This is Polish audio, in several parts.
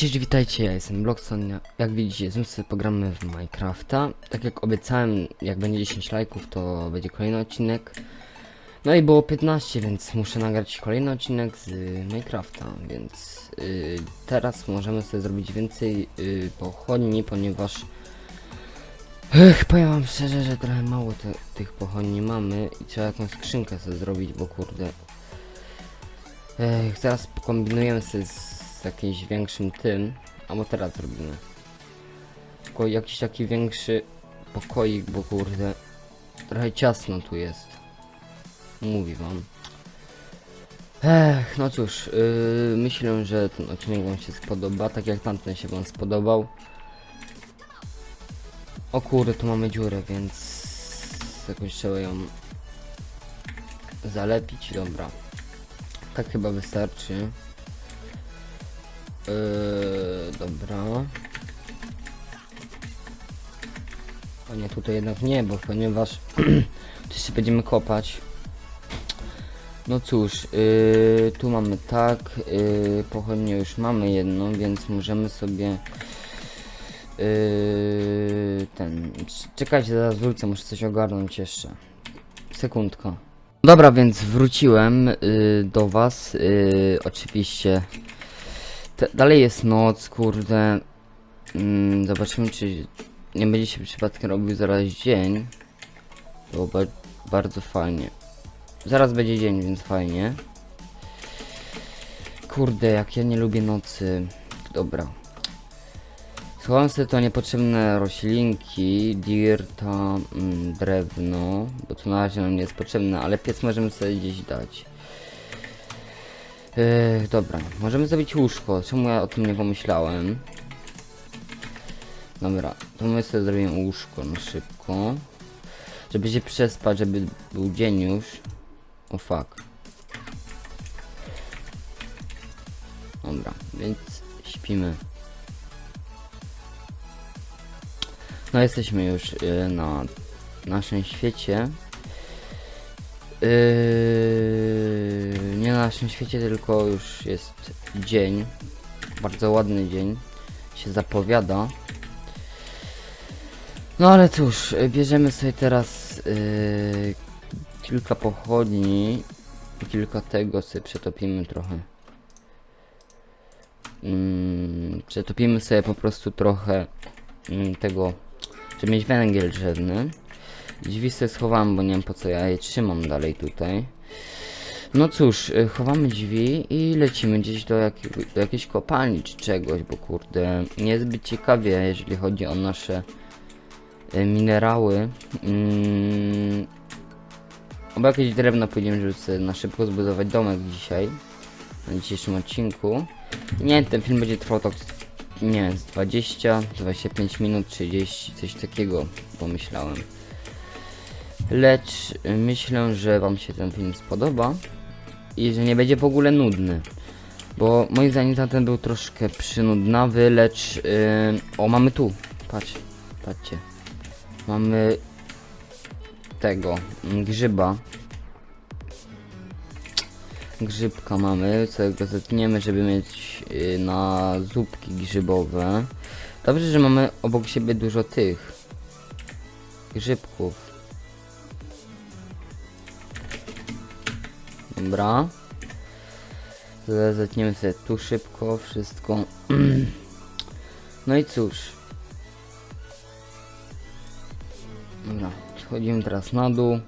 cześć, witajcie, ja jestem Blockson. Jak widzicie, znów sobie pogramy w Minecrafta. Tak jak obiecałem, jak będzie 10 lajków, to będzie kolejny odcinek. No i było 15, więc muszę nagrać kolejny odcinek z Minecrafta, więc y, teraz możemy sobie zrobić więcej y, pochodni, ponieważ Ech, powiem wam szczerze, że trochę mało te, tych pochodni mamy i trzeba jakąś skrzynkę sobie zrobić, bo kurde Ech, zaraz pokombinujemy sobie z, z jakimś większym tym, albo teraz zrobimy. Tylko jakiś taki większy pokoik, bo kurde, trochę ciasno tu jest. Mówi wam. Ech, no cóż, yy, myślę, że ten odcinek wam się spodoba, tak jak tamten się wam spodobał. O kurde, tu mamy dziurę, więc jakoś trzeba ją zalepić, dobra. Tak chyba wystarczy. Yy, dobra. O nie, tutaj jednak nie, bo ponieważ tu jeszcze będziemy kopać. No cóż, yy, tu mamy tak, yy, pochodnie już mamy jedną, więc możemy sobie yy, ten, czekajcie, zaraz wrócę, muszę coś ogarnąć jeszcze. Sekundka. Dobra, więc wróciłem y, do was. Y, oczywiście. Te, dalej jest noc, kurde. Mm, zobaczymy, czy nie będzie się przypadkiem robił zaraz dzień. Było ba bardzo fajnie. Zaraz będzie dzień, więc fajnie. Kurde, jak ja nie lubię nocy. Dobra. Schowam sobie to niepotrzebne roślinki, dirta, mm, drewno, bo to na razie nam nie jest potrzebne, ale piec możemy sobie gdzieś dać. Yy, dobra, możemy zrobić łóżko, czemu ja o tym nie pomyślałem? Dobra, to my sobie zrobimy łóżko na szybko. Żeby się przespać, żeby był dzień już. O fuck. Dobra, więc śpimy. No jesteśmy już y, na naszym świecie. Yy, naszym świecie, tylko już jest dzień. Bardzo ładny dzień. Się zapowiada. No ale cóż, bierzemy sobie teraz yy, kilka pochodni. i Kilka tego sobie przetopimy trochę. Mm, przetopimy sobie po prostu trochę mm, tego żeby mieć węgiel drzewny. Drzwi sobie schowam, bo nie wiem po co ja je trzymam dalej tutaj. No cóż, y, chowamy drzwi i lecimy gdzieś do, jakiego, do jakiejś kopalni czy czegoś, bo kurde, niezbyt ciekawie, jeżeli chodzi o nasze y, minerały. Mm, Albo jakieś drewno pójdziemy, żeby sobie na szybko zbudować domek dzisiaj. Na dzisiejszym odcinku. Nie, ten film będzie trwał tak nie, z 20, 25 minut, 30, coś takiego pomyślałem. Lecz y, myślę, że Wam się ten film spodoba i że nie będzie w ogóle nudny. Bo moim zdaniem tamten był troszkę przynudnawy, lecz... Yy, o, mamy tu. Patrz, patrzcie. Mamy tego, grzyba. Grzybka mamy, sobie go zetniemy, żeby mieć yy, na zupki grzybowe. Dobrze, że mamy obok siebie dużo tych grzybków. Dobra. Zetniemy sobie tu szybko wszystko. No i cóż. Dobra, schodzimy teraz na dół.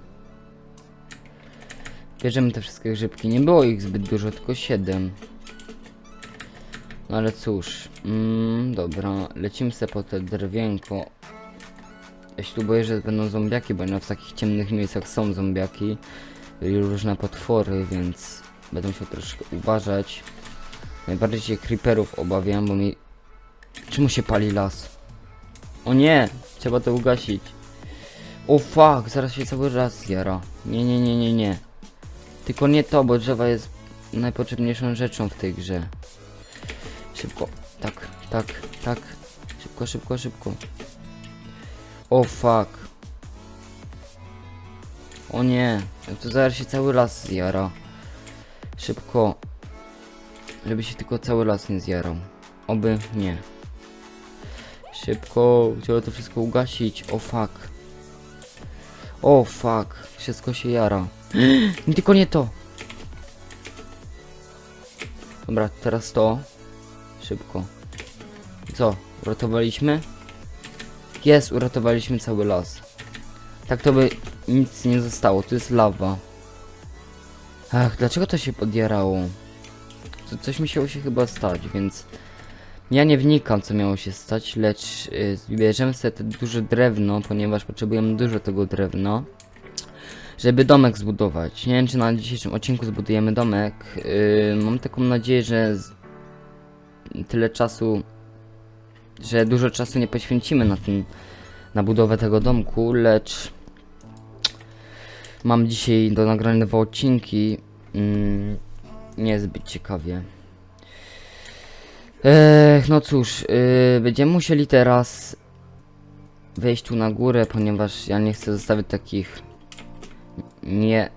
Bierzemy te wszystkie grzybki. Nie było ich zbyt dużo, tylko 7. No ale cóż. Mm, dobra, lecimy sobie po te drewienko. Ja się tu boję, że będą zombiaki, bo w takich ciemnych miejscach są zombiaki różne potwory, więc będę musiał troszkę uważać. Najbardziej się creeperów obawiam, bo mi... Czemu się pali las? O nie! Trzeba to ugasić. O fuck, zaraz się cały raz zjara. Nie, nie, nie, nie, nie. Tylko nie to, bo drzewa jest najpotrzebniejszą rzeczą w tej grze. Szybko. Tak, tak, tak. Szybko, szybko, szybko. O fuck. O nie. To zaraz się cały las zjara. Szybko. Żeby się tylko cały las nie zjarał. Oby nie. Szybko, trzeba to wszystko ugasić. O fuck. O fuck. Wszystko się jara. Tylko nie to. Dobra, teraz to. Szybko. Co? Uratowaliśmy? Jest, uratowaliśmy cały las. Tak to by nic nie zostało, to jest lawa. Ach, dlaczego to się podjarało? Co, coś musiało się chyba stać, więc... Ja nie wnikam co miało się stać, lecz y, zbierzemy sobie te duże drewno, ponieważ potrzebujemy dużo tego drewna. Żeby domek zbudować. Nie wiem czy na dzisiejszym odcinku zbudujemy domek. Yy, mam taką nadzieję, że tyle czasu, że dużo czasu nie poświęcimy na ten, na budowę tego domku, lecz mam dzisiaj do nagrania dwa odcinki. Mm, niezbyt ciekawie. Ech, no cóż, yy, będziemy musieli teraz wejść tu na górę, ponieważ ja nie chcę zostawić takich nie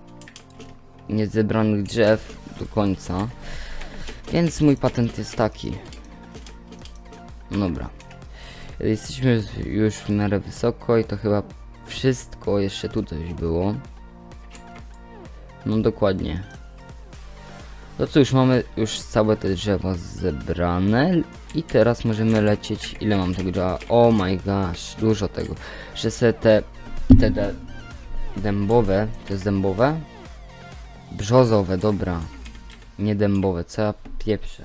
niezebranych drzew do końca. Więc mój patent jest taki. Dobra. Jesteśmy już w miarę wysoko i to chyba wszystko. Jeszcze tu coś było. No dokładnie. No cóż, mamy już całe te drzewa zebrane i teraz możemy lecieć. Ile mam tego drzewa? Oh my gosh, dużo tego. Że te, te, te dębowe, to jest dębowe? Brzozowe, dobra. Nie dębowe, co ja pieprzę.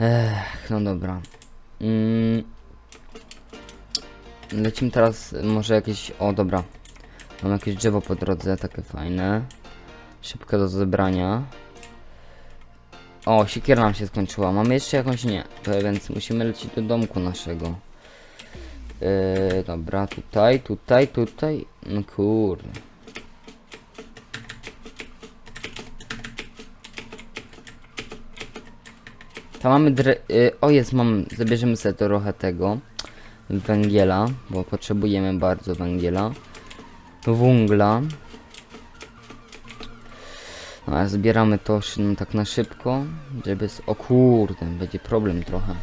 Ech, no dobra. Mm. Lecimy teraz, może jakieś, o dobra. Mam jakieś drzewo po drodze, takie fajne. Szybkie do zebrania. O, siekiera nam się skończyła. Mamy jeszcze jakąś nie, więc musimy lecieć do domku naszego. Yy, dobra, tutaj, tutaj, tutaj. No kurde. Tam mamy dre... Yy, o jest, mam... Zabierzemy sobie trochę tego. Węgiela, bo potrzebujemy bardzo węgiela. Wungla. No, a zbieramy to no, tak na szybko, żeby... s- O kurde, będzie problem trochę.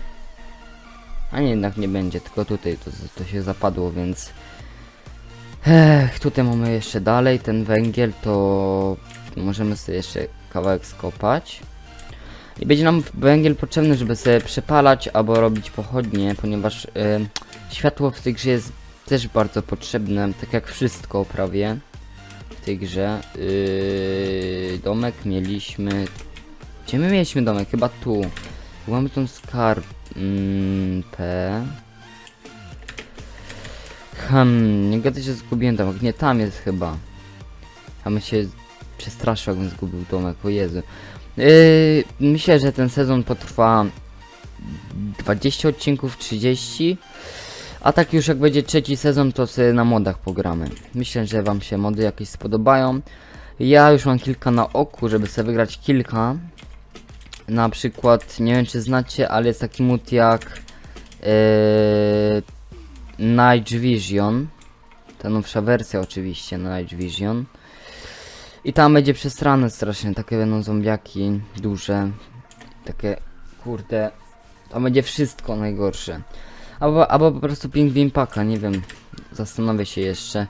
A nie, jednak nie będzie, tylko tutaj to, to się zapadło, więc... Ech, tutaj mamy jeszcze dalej ten węgiel, to możemy sobie jeszcze kawałek skopać. I będzie nam węgiel potrzebny, żeby sobie przepalać albo robić pochodnie, ponieważ y, światło w tej grze jest też bardzo potrzebne, tak jak wszystko prawie w tej grze. Yy, domek mieliśmy... Gdzie my mieliśmy domek? Chyba tu. Mamy tą skarb... Mm. Hmm, nie gadaj, że zgubiłem domek. Nie, tam jest chyba. Tam się przestraszył, jakbym zgubił domek, o Jezu. Yy, myślę, że ten sezon potrwa 20 odcinków, 30. A tak już jak będzie trzeci sezon, to sobie na modach pogramy. Myślę, że wam się mody jakieś spodobają. Ja już mam kilka na oku, żeby sobie wygrać kilka. Na przykład, nie wiem czy znacie, ale jest taki mod jak yy, Night Vision. Ta nowsza wersja oczywiście, Night Vision. I tam będzie przestrane strasznie, takie będą zombiaki duże. Takie, kurde, tam będzie wszystko najgorsze. Albo, albo po prostu pingwin paka, nie wiem. Zastanowię się jeszcze.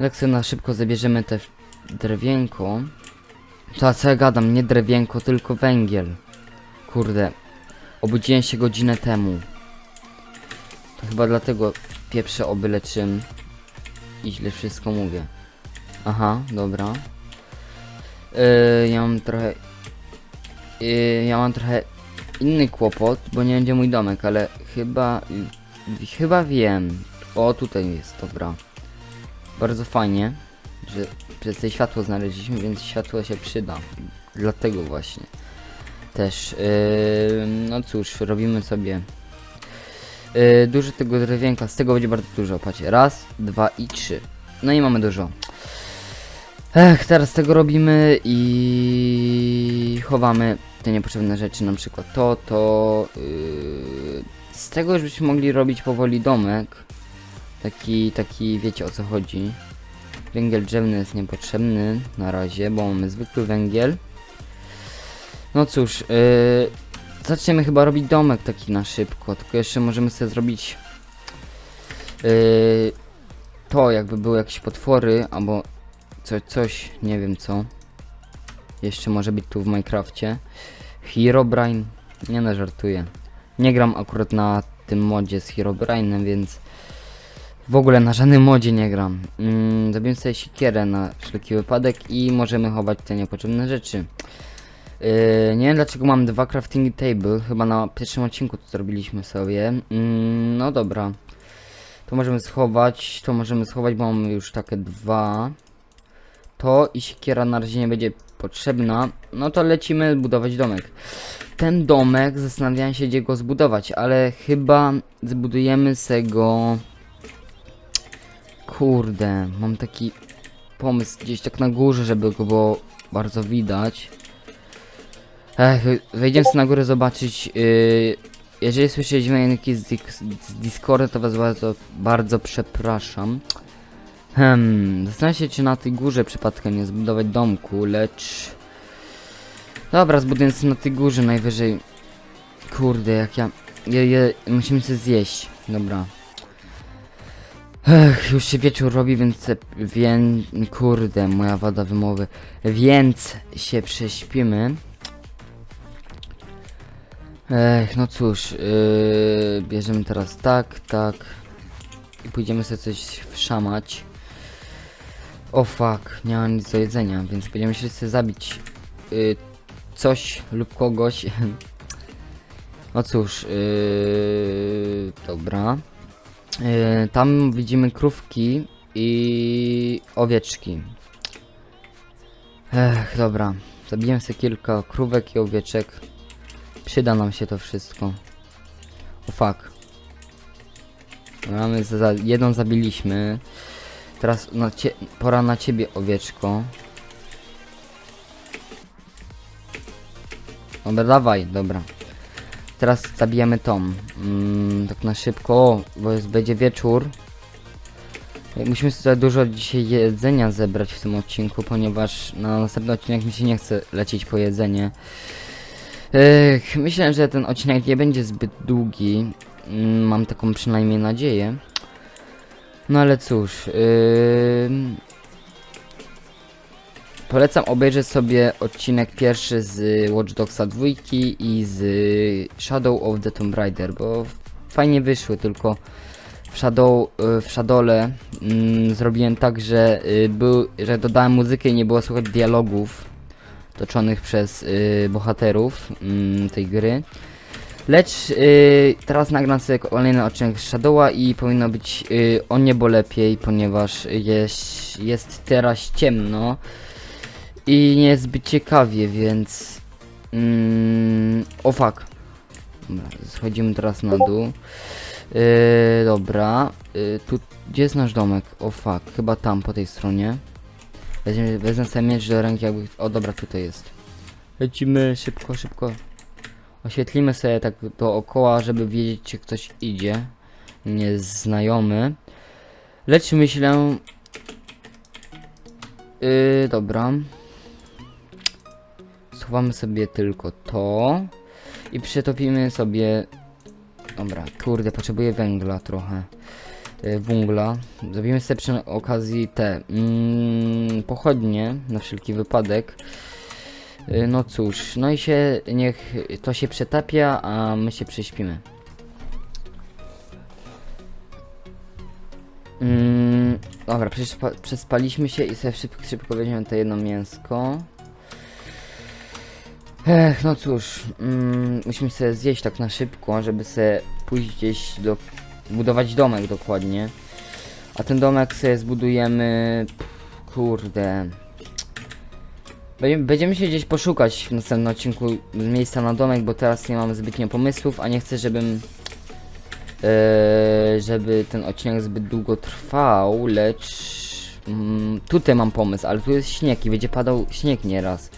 Jak sobie na szybko zabierzemy te drewienko. To co ja gadam, nie drewienko, tylko węgiel. Kurde. Obudziłem się godzinę temu. To chyba dlatego pieprzę oby leczym. I źle wszystko mówię. Aha, dobra. Yy, ja mam trochę... Yy, ja mam trochę inny kłopot, bo nie będzie mój domek, ale chyba... Chyba wiem. O, tutaj jest, dobra. Bardzo fajnie, że przez te światło znaleźliśmy, więc światło się przyda. Dlatego właśnie. Też, yy, no cóż, robimy sobie yy, dużo tego drewienka, z tego będzie bardzo dużo, patrzcie, raz, dwa i trzy. No i mamy dużo. Ech, teraz tego robimy i chowamy te niepotrzebne rzeczy, na przykład to, to... Yy, z tego już byśmy mogli robić powoli domek. Taki, taki, wiecie o co chodzi. Węgiel drzewny jest niepotrzebny na razie, bo mamy zwykły węgiel. No cóż, yy, zaczniemy chyba robić domek taki na szybko, tylko jeszcze możemy sobie zrobić yy, to, jakby były jakieś potwory, albo coś, coś, nie wiem co. Jeszcze może być tu w Minecrafcie. Herobrine, nie no, żartuję. Nie gram akurat na tym modzie z Herobrine'em, więc w ogóle na żadnym modzie nie gram. Mm, zrobimy sobie siekierę na wszelki wypadek i możemy chować te niepotrzebne rzeczy. Yy, nie wiem dlaczego mam dwa crafting table, chyba na pierwszym odcinku to zrobiliśmy sobie. Mm, no dobra. To możemy schować, to możemy schować, bo mamy już takie dwa. To i siekiera na razie nie będzie potrzebna. No to lecimy budować domek. Ten domek, zastanawiałem się gdzie go zbudować, ale chyba zbudujemy se go... Kurde, mam taki pomysł gdzieś tak na górze, żeby go było bardzo widać. Ech, wejdziemy sobie na górę zobaczyć. Yy, jeżeli słyszycie dźwięki z, z Discorda, to was bardzo, bardzo przepraszam. Hmm, zastanawiam się, czy na tej górze przypadkiem nie zbudować domku, lecz... Dobra, zbuduję sobie na tej górze najwyżej. Kurde, jak ja... je, je, musimy się zjeść. Dobra. Ech, już się wieczór robi, więc... se- Wię... Kurde, moja wada wymowy. Więc się prześpimy. Ech, no cóż, yy, bierzemy teraz tak, tak. I pójdziemy sobie coś wszamać. O fuck, nie mam nic do jedzenia, więc będziemy się sobie zabić yy, coś lub kogoś. No cóż, yy, dobra. Yy, tam widzimy krówki i owieczki. Ech, dobra. Zabiję sobie kilka krówek i owieczek. Przyda nam się to wszystko. O fuck. Mamy za, jedną zabiliśmy. Teraz na pora na ciebie owieczko. Dobra, dawaj, dobra. Teraz zabijamy tą. Mm, tak na szybko, bo jest, będzie wieczór. Musimy sobie dużo dzisiaj jedzenia zebrać w tym odcinku, ponieważ na następny odcinek mi się nie chce lecieć po jedzenie. Ech, myślę, że ten odcinek nie będzie zbyt długi. Mm, Mam taką przynajmniej nadzieję. No ale cóż. ym, Polecam obejrzeć sobie odcinek pierwszy z Watch Dogsa 2 i z Shadow of the Tomb Raider, bo fajnie wyszły, tylko w Shadow, y, w Shadowle mm, zrobiłem tak, że, y, był, że dodałem muzykę i nie było słychać dialogów toczonych przez y, bohaterów mm, tej gry. Lecz y, teraz nagram sobie kolejny odcinek Shadowa i powinno być y, o niebo lepiej, ponieważ jest, jest teraz ciemno i nie jest zbyt ciekawie, więc... Mm, o fuck. Dobra, schodzimy teraz na dół. Yy, dobra, yy, tu, gdzie jest nasz domek? O fuck, chyba tam, po tej stronie. Weźmie, wezmę sobie miecz do ręki, jakby... O dobra, tutaj jest. Lecimy szybko, szybko. Oświetlimy sobie tak dookoła, żeby wiedzieć, czy ktoś idzie. Nieznajomy. Lecz myślę... Yy, dobra. Schowamy sobie tylko to. I przetopimy sobie... Dobra, kurde, potrzebuję węgla trochę. Yy, węgla. Zrobimy sobie przy okazji te mm, pochodnie, na wszelki wypadek. Yy, no cóż, no i się, niech to się przetapia, a my się prześpimy. Mm, dobra, przespa przespaliśmy się i sobie szybko, szybko weźmiemy to jedno mięsko. Ech, no cóż, mm, musimy sobie zjeść tak na szybko, żeby sobie pójść gdzieś do... budować domek dokładnie. A ten domek sobie zbudujemy... Pff, kurde... Będziemy, się gdzieś poszukać w następnym odcinku miejsca na domek, bo teraz nie mam zbytnio pomysłów, a nie chcę, żebym... e, żeby ten odcinek zbyt długo trwał, lecz... Mm, tutaj mam pomysł, ale tu jest śnieg i będzie padał śnieg nieraz.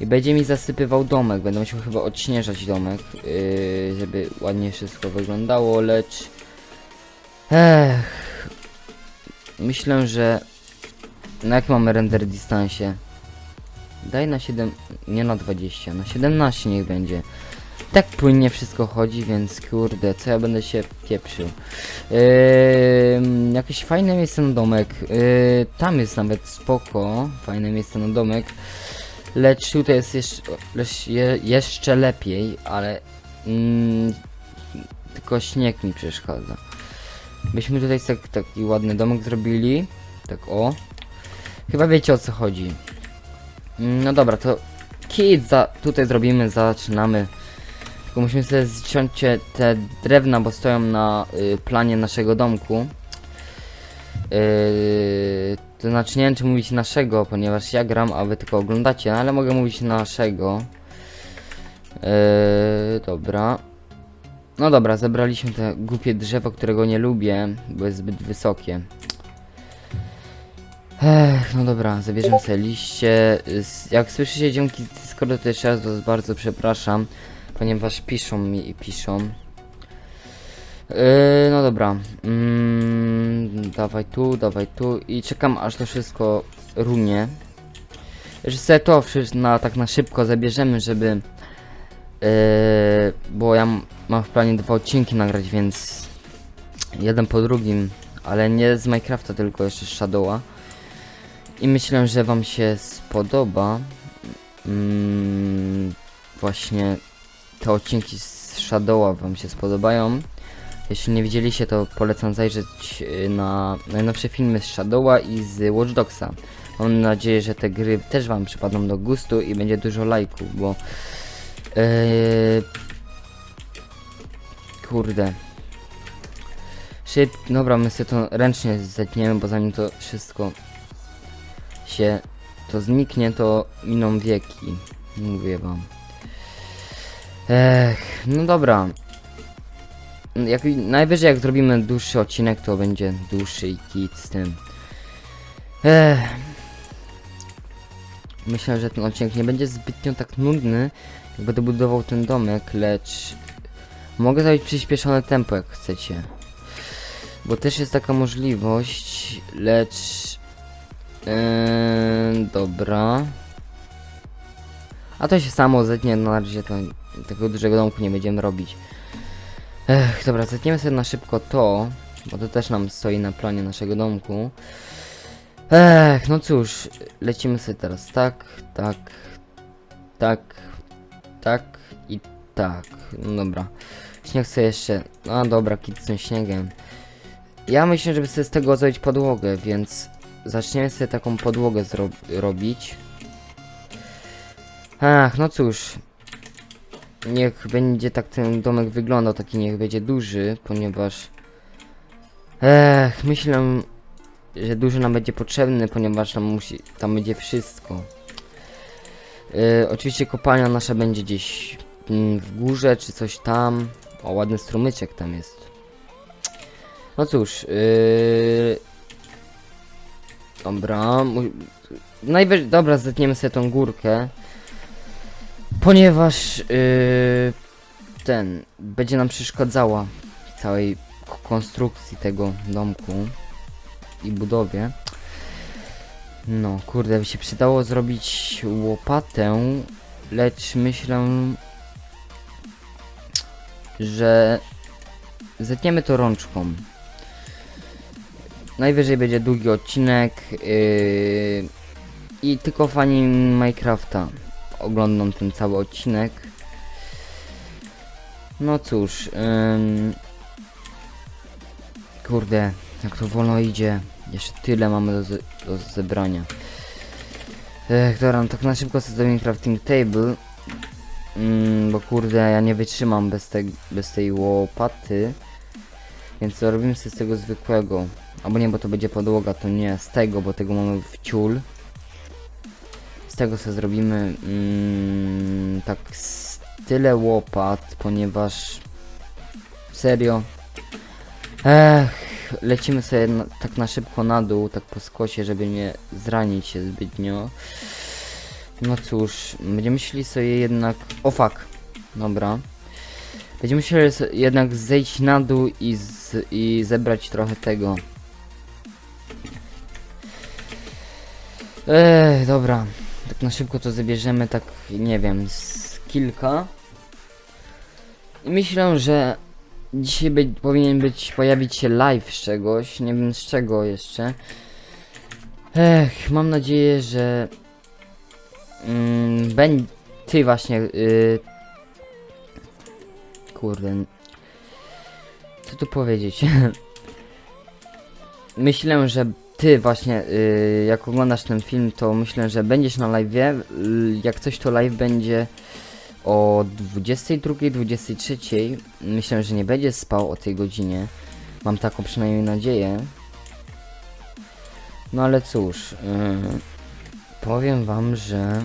I będzie mi zasypywał domek, będę musiał chyba odśnieżać domek, yy, żeby ładnie wszystko wyglądało, lecz... Ech... Myślę, że... Na jak mamy render dystansie? Daj na 7... nie na 20, na 17 niech będzie. tak płynnie wszystko chodzi, więc kurde, co ja będę się pieprzył. Yy, jakieś fajne miejsce na domek. Yy, tam jest nawet spoko, fajne miejsce na domek. Lecz tutaj jest jeszcze, jeszcze lepiej, ale mm, tylko śnieg mi przeszkadza. Byśmy tutaj tak, taki ładny domek zrobili. Tak o. Chyba wiecie o co chodzi. No dobra, to kit za, tutaj zrobimy, zaczynamy. Tylko musimy sobie zciąć te drewna, bo stoją na y, planie naszego domku. Yy, to znaczy nie wiem czy mówić naszego, ponieważ ja gram, a wy tylko oglądacie, no ale mogę mówić naszego. Yy, dobra. No dobra, zebraliśmy te głupie drzewo, którego nie lubię, bo jest zbyt wysokie. Ech, no dobra, zabierzemy sobie liście. Jak słyszycie dzięki Discordu, to jeszcze raz was bardzo przepraszam, ponieważ piszą mi i piszą. Yy, no dobra. Mm, dawaj tu, dawaj tu i czekam aż to wszystko runie. Że sobie to wszystko na, tak na szybko zabierzemy, żeby... Yy, bo ja mam w planie dwa odcinki nagrać, więc... Jeden po drugim, ale nie z Minecrafta, tylko jeszcze z Shadowa. I myślę, że wam się spodoba. Mm, właśnie te odcinki z Shadowa wam się spodobają. Jeśli nie widzieliście, to polecam zajrzeć y, na najnowsze filmy z Shadowa i z Watch Dogsa. Mam nadzieję, że te gry też wam przypadną do gustu i będzie dużo lajków, bo... Yy, kurde. Szyb, dobra, my sobie to ręcznie zetniemy, bo zanim to wszystko się to zniknie, to miną wieki. Mówię wam. Ech, no dobra. Jak, najwyżej jak zrobimy dłuższy odcinek, to będzie dłuższy i kit z tym. Ech. Myślę, że ten odcinek nie będzie zbytnio tak nudny, jak będę budował ten domek, lecz mogę zrobić przyspieszone tempo, jak chcecie. Bo też jest taka możliwość, lecz... Yy, dobra. A to się samo zetnie, na razie to tego dużego domku nie będziemy robić. Ech, dobra, zetniemy sobie na szybko to, bo to też nam stoi na planie naszego domku. Ech, no cóż, lecimy sobie teraz tak, tak, tak, tak i tak. No dobra. Śnieg sobie jeszcze, no dobra, kit z tym śniegiem. Ja myślę, żeby sobie z tego zrobić podłogę, więc zaczniemy sobie taką podłogę robić. Ach, no cóż. Niech będzie tak ten domek wyglądał, taki niech będzie duży, ponieważ... Ech, myślę, że duży nam będzie potrzebny, ponieważ tam musi, tam będzie wszystko. Yy, oczywiście kopalnia nasza będzie gdzieś mm, w górze, czy coś tam. O, ładny strumyczek tam jest. No cóż, yy... Dobra, najwyżej, dobra, zetniemy sobie tą górkę. Ponieważ yy, ten będzie nam przeszkadzała całej konstrukcji tego domku i budowie. No, kurde, by się przydało zrobić łopatę, lecz myślę, że zetniemy to rączką. Najwyżej będzie długi odcinek yy, i tylko fani Minecrafta oglądam ten cały odcinek. No cóż, ym... kurde, jak to wolno idzie. Jeszcze tyle mamy do, ze do zebrania. Ech, dobra, no tak na szybko sobie zrobimy crafting table. Mm, bo kurde, ja nie wytrzymam bez, te, bez tej łopaty. Więc robimy sobie z tego zwykłego. Albo nie, bo to będzie podłoga, to nie z tego, bo tego mamy w ciul. Z tego sobie zrobimy mm, tak tyle łopat, ponieważ serio. Ech, lecimy sobie na, tak na szybko na dół, tak po skosie, żeby nie zranić się zbytnio. No cóż, będziemy musieli sobie jednak... O fuck, dobra. Będziemy musieli jednak zejść na dół i, z, i zebrać trochę tego. Ech, dobra. Tak na szybko to zabierzemy, tak nie wiem, z kilka. myślę, że dzisiaj powinien być, pojawić się live z czegoś, nie wiem z czego jeszcze. Ech, mam nadzieję, że mm, ty właśnie y, kurde co tu powiedzieć myślę, że ty właśnie y, jak oglądasz ten film to myślę, że będziesz na live y, jak coś to live będzie o 22, 23 myślę, że nie będzie spał o tej godzinie mam taką przynajmniej nadzieję no ale cóż, yy, powiem wam, że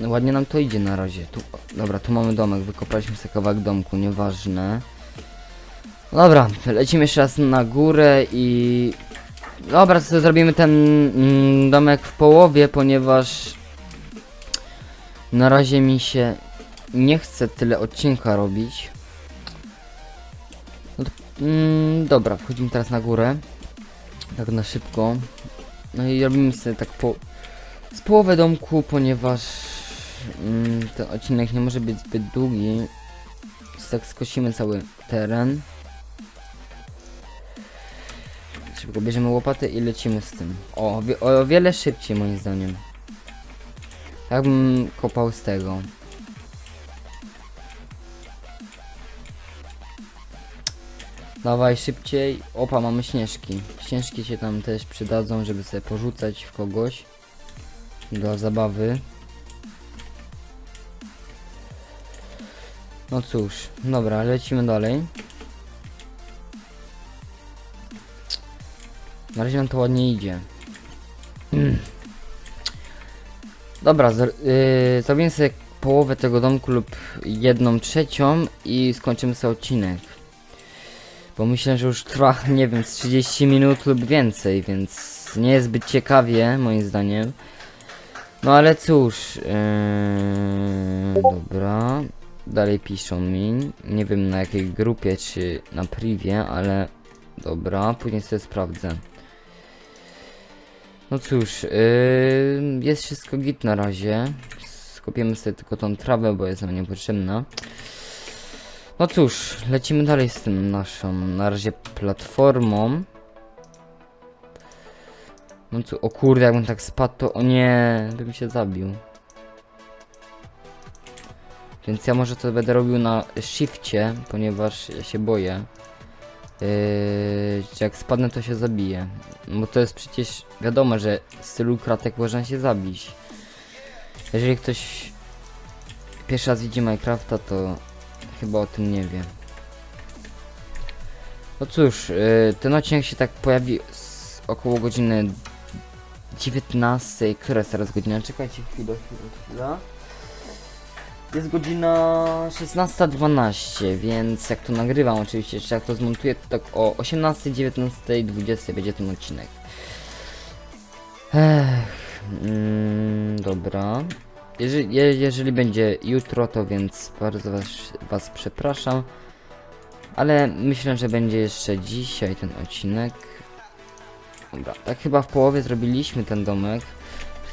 ładnie nam to idzie na razie. Tu, dobra, tu mamy domek, wykopaliśmy sobie kawałek domku, nieważne. Dobra, lecimy jeszcze raz na górę i... Dobra, to zrobimy ten mm, domek w połowie, ponieważ na razie mi się nie chce tyle odcinka robić. No to, mm, dobra, wchodzimy teraz na górę. Tak na szybko. No i robimy sobie tak po... Z połowę domku, ponieważ mm, ten odcinek nie może być zbyt długi. Więc tak skosimy cały teren. Szybko bierzemy łopatę i lecimy z tym. O, o, wie- o wiele szybciej moim zdaniem. Tak bym kopał z tego. Dawaj szybciej. Opa, mamy śnieżki. Śnieżki się tam też przydadzą, żeby sobie porzucać w kogoś. Dla zabawy. No cóż, dobra, lecimy dalej. Na razie nam to ładnie idzie. Dobra, zr- yy, sobie połowę tego domku lub jedną trzecią i skończymy sobie odcinek. Bo myślę, że już trwa, nie wiem, z 30 minut lub więcej, więc nie jest zbyt ciekawie, moim zdaniem. No ale cóż, yy, dobra. Dalej piszą mi. Nie wiem na jakiej grupie, czy na privie, ale dobra, później sobie sprawdzę. No cóż, yy, jest wszystko git na razie. Skopiemy sobie tylko tą trawę, bo jest nam niepotrzebna. No cóż, lecimy dalej z tym naszą, na razie platformą. No co, o kurde, jakbym tak spadł, to o nie, bym się zabił. Więc ja może to będę robił na shifcie, ponieważ ja się boję. Yy, jak spadnę, to się zabiję. Bo to jest przecież wiadomo, że z tylu kratek można się zabić. Jeżeli ktoś pierwszy raz widzi Minecrafta, to chyba o tym nie wie. No cóż, yy, ten odcinek się tak pojawi około godziny 19. Która jest teraz godzina? Czekajcie chwilę, chwilę, chwilę. Jest godzina 16.12, więc jak to nagrywam oczywiście, jak to zmontuję, to tak o 18, 19, 20 będzie ten odcinek. Ech, mm, dobra. Jeżeli, je, jeżeli będzie jutro, to więc bardzo was, was przepraszam. Ale myślę, że będzie jeszcze dzisiaj ten odcinek. Dobra, tak chyba w połowie zrobiliśmy ten domek.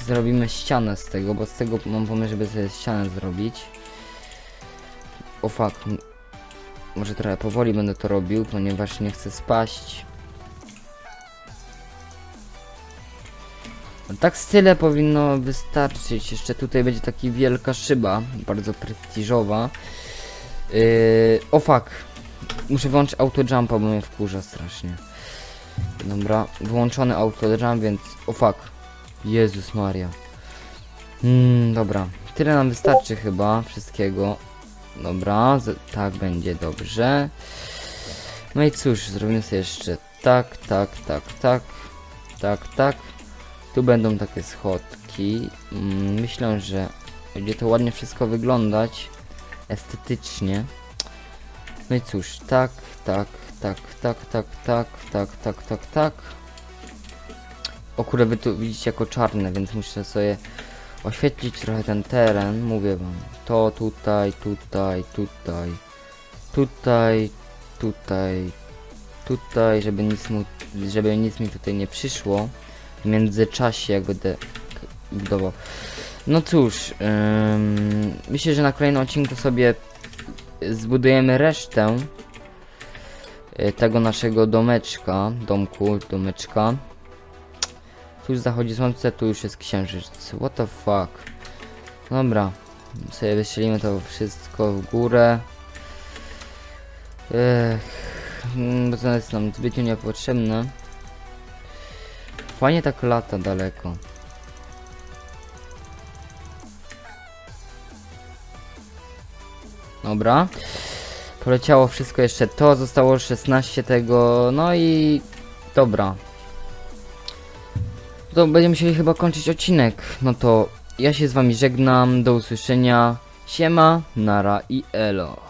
Zrobimy ścianę z tego, bo z tego mam pomysł, żeby sobie ścianę zrobić. O fuck. Może trochę powoli będę to robił, ponieważ nie chcę spaść. No Tak tyle powinno wystarczyć. Jeszcze tutaj będzie taka wielka szyba, bardzo prestiżowa. Yy, o fuck. Muszę wyłączyć autojumpa, bo mnie wkurza strasznie. Dobra, wyłączony autojump, więc... O fuck. Jezus Maria. Mm, dobra. Tyle nam wystarczy chyba wszystkiego. Dobra, tak będzie dobrze. No i cóż, zrobimy sobie jeszcze tak, tak, tak, tak, tak, tak. Tu będą takie schodki. Mm, myślę, że będzie to ładnie wszystko wyglądać. Estetycznie. No i cóż, tak, tak, tak, tak, tak, tak, tak, tak, tak, tak. O kurde, wy tu widzicie jako czarne, więc muszę sobie oświetlić trochę ten teren, mówię wam. To tutaj, tutaj, tutaj, tutaj, tutaj, tutaj, żeby nic, mu, żeby nic mi tutaj nie przyszło w międzyczasie, jak będę budował. No cóż, myślę, że na kolejny odcinku sobie zbudujemy resztę y, tego naszego domeczka, domku, domeczka. Tu już zachodzi słońce, tu już jest księżyc. What the fuck? Dobra, sobie wystrzelimy to wszystko w górę. Ech, mm, bo to jest nam zbytnio niepotrzebne. Fajnie tak lata daleko. Dobra. Poleciało wszystko jeszcze to, zostało 16 tego, no i dobra. To będziemy musieli chyba kończyć odcinek. No to ja się z wami żegnam, do usłyszenia. Siema, nara i elo.